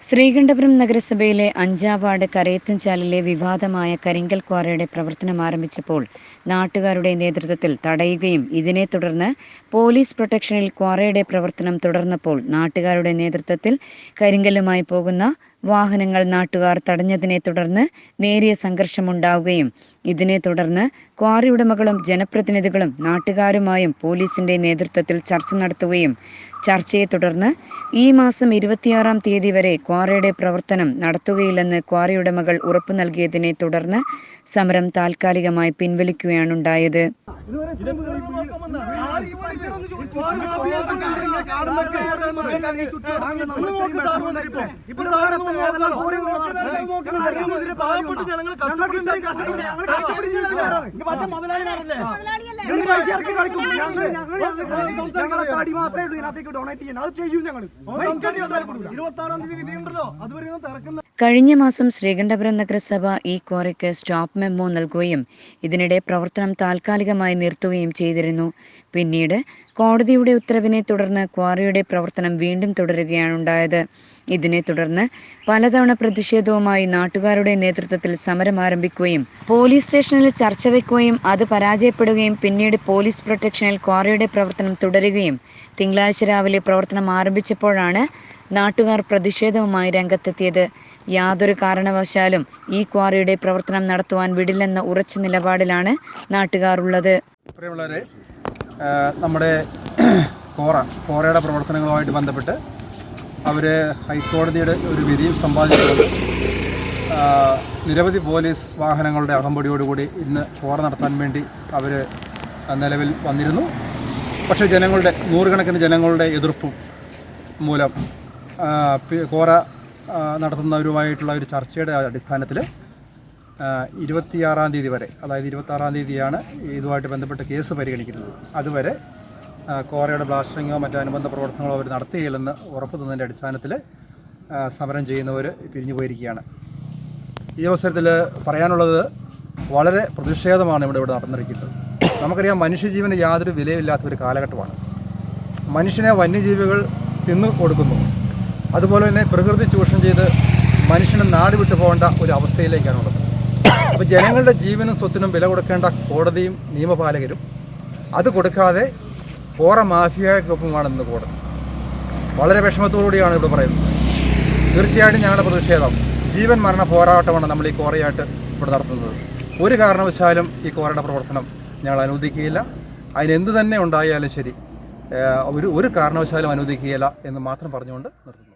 ശ്രീകണ്ഠപുരം നഗരസഭയിലെ അഞ്ചാം വാർഡ് കരയത്തുംചാലിലെ വിവാദമായ കരിങ്കൽ ക്വാറയുടെ പ്രവർത്തനം ആരംഭിച്ചപ്പോൾ നാട്ടുകാരുടെ നേതൃത്വത്തിൽ തടയുകയും ഇതിനെ തുടർന്ന് പോലീസ് പ്രൊട്ടക്ഷനിൽ ക്വാറയുടെ പ്രവർത്തനം തുടർന്നപ്പോൾ നാട്ടുകാരുടെ നേതൃത്വത്തിൽ കരിങ്കല്ലുമായി പോകുന്ന വാഹനങ്ങൾ നാട്ടുകാർ തടഞ്ഞതിനെ തുടർന്ന് നേരിയ സംഘർഷമുണ്ടാവുകയും ഇതിനെ തുടർന്ന് ക്വാറി ഉടമകളും ജനപ്രതിനിധികളും നാട്ടുകാരുമായും പോലീസിന്റെ നേതൃത്വത്തിൽ ചർച്ച നടത്തുകയും ചർച്ചയെ തുടർന്ന് ഈ മാസം ഇരുപത്തിയാറാം തീയതി വരെ ക്വാറിയുടെ പ്രവർത്തനം നടത്തുകയില്ലെന്ന് ക്വാറി ഉടമകൾ ഉറപ്പു നൽകിയതിനെ തുടർന്ന് സമരം താൽക്കാലികമായി പിൻവലിക്കുകയാണുണ്ടായത്. പാവപ്പെട്ട ജനങ്ങൾ ഞങ്ങളെ തടി മാത്രമേ ഉള്ളൂ ഇതിനകത്തേക്ക് ഡൊണേറ്റ് ചെയ്യണം അത് ചെയ്യും ഞങ്ങൾ ഇരുപത്തി ആറാം തീയതി വിധിയുണ്ടല്ലോ. അതുവരെ തിരക്കുന്ന കഴിഞ്ഞ മാസം ശ്രീകണ്ഠപുരം നഗരസഭ ഈ ക്വാറിക്ക് സ്റ്റോപ്പ് മെമ്മോ നൽകുകയും ഇതിനിടെ പ്രവർത്തനം താൽക്കാലികമായി നിർത്തുകയും ചെയ്തിരുന്നു. പിന്നീട് കോടതിയുടെ ഉത്തരവിനെ തുടർന്ന് ക്വാറിയുടെ പ്രവർത്തനം വീണ്ടും തുടരുകയാണുണ്ടായത്. ഇതിനെ തുടർന്ന് പലതവണ പ്രതിഷേധവുമായി നാട്ടുകാരുടെ നേതൃത്വത്തിൽ സമരം ആരംഭിക്കുകയും പോലീസ് സ്റ്റേഷനിൽ ചർച്ച വയ്ക്കുകയും അത് പരാജയപ്പെടുകയും പിന്നീട് പോലീസ് പ്രൊട്ടക്ഷനിൽ ക്വാറിയുടെ പ്രവർത്തനം തുടരുകയും തിങ്കളാഴ്ച രാവിലെ പ്രവർത്തനം ആരംഭിച്ചപ്പോഴാണ് നാട്ടുകാർ പ്രതിഷേധവുമായി രംഗത്തെത്തിയത്. യാതൊരു കാരണവശാലും ഈ ക്വാറിയുടെ പ്രവർത്തനം നടത്തുവാൻ വിടില്ലെന്ന ഉറച്ച നിലപാടിലാണ് നാട്ടുകാർ ഉള്ളത് നമ്മുടെ കോറ കോറയുടെ പ്രവർത്തനങ്ങളുമായിട്ട് ബന്ധപ്പെട്ട് അവർ ഹൈക്കോടതിയുടെ ഒരു വിധിയും സമ്പാദിച്ചിട്ടുണ്ട്. നിരവധി പോലീസ് വാഹനങ്ങളുടെ അകമ്പടിയോടുകൂടി ഇന്ന് കോറ നടത്താൻ വേണ്ടി അവർ നിലവിൽ വന്നിരുന്നു. പക്ഷേ ജനങ്ങളുടെ നൂറുകണക്കിന് ജനങ്ങളുടെ എതിർപ്പും മൂലം കോറ നടത്തുന്നവരുമായിട്ടുള്ള ഒരു ചർച്ചയുടെ അടിസ്ഥാനത്തിൽ ഇരുപത്തിയാറാം തീയതി വരെ അതായത് ഇരുപത്താറാം തീയതിയാണ് ഇതുമായിട്ട് ബന്ധപ്പെട്ട കേസ് പരിഗണിക്കുന്നത്. അതുവരെ കോറയുടെ ബ്ലാസ്റ്ററിങ്ങോ മറ്റു അനുബന്ധ പ്രവർത്തനങ്ങളോ അവർ നടത്തുകയില്ലെന്ന് ഉറപ്പ് തന്നതിന്റെ അടിസ്ഥാനത്തിൽ സമരം ചെയ്യുന്നവർ പിരിഞ്ഞു പോയിരിക്കുകയാണ്. ഈ അവസരത്തിൽ പറയാനുള്ളത് വളരെ പ്രതിഷേധമാണ് ഇവിടെ ഇവിടെ നടന്നിരിക്കുന്നത്. നമുക്കറിയാം മനുഷ്യജീവന് യാതൊരു വിലയില്ലാത്ത ഒരു കാലഘട്ടമാണ്. മനുഷ്യനെ വന്യജീവികൾ തിന്നു കൊടുക്കുന്നു. അതുപോലെ തന്നെ പ്രകൃതി ചൂഷണം ചെയ്ത് മനുഷ്യനെ നാട് വിട്ടു പോകേണ്ട ഒരു അവസ്ഥയിലേക്കാണുള്ളത്. അപ്പോൾ ജനങ്ങളുടെ ജീവനും സ്വത്തിനും വില കൊടുക്കേണ്ട കോടതിയും നിയമപാലകരും അത് കൊടുക്കാതെ കോറ മാഫിയക്കൊപ്പമാണ് ഇന്ന് കോടതി. വളരെ വിഷമത്തോടുകൂടിയാണ് ഇവിടെ പറയുന്നത്. തീർച്ചയായിട്ടും ഞങ്ങളുടെ പ്രതിഷേധം ജീവൻ മരണ പോരാട്ടമാണ് നമ്മൾ ഈ കോറയായിട്ട് ഇവിടെ നടത്തുന്നത്. ഒരു കാരണവശാലും ഈ കോറയുടെ പ്രവർത്തനം ഞങ്ങൾ അനുവദിക്കുകയില്ല. അതിനെന്ത് തന്നെ ഉണ്ടായാലും ശരി ഒരു ഒരു കാരണവശാലും അനുവദിക്കുകയില്ല എന്ന് മാത്രം പറഞ്ഞുകൊണ്ട് നിർത്തുന്നു.